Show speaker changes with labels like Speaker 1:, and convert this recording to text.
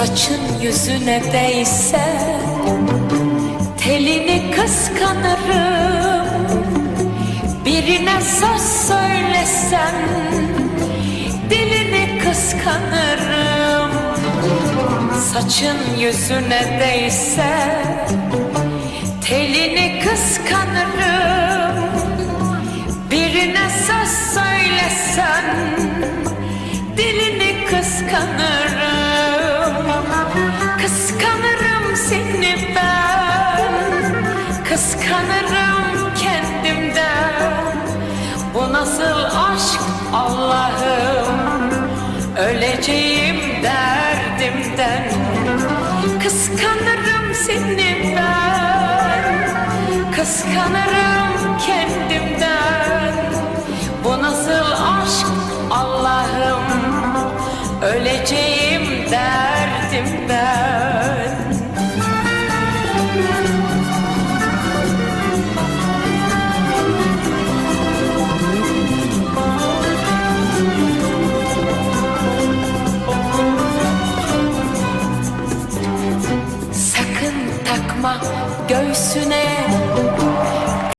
Speaker 1: Saçın yüzüne değse Telini kıskanırım. Birine söz söylesem Dilini kıskanırım. Saçın yüzüne değse Telini kıskanırım. Birine söz söylesen Dilini Kıskanırım Utanırım kendimden. Bu nasıl aşk Allah'ım? Öleceğim derdimden. Kıskanırım seni ben. Kıskanırım kendimden. Bu nasıl aşk Allah'ım? Öleceğim takma göğsüne.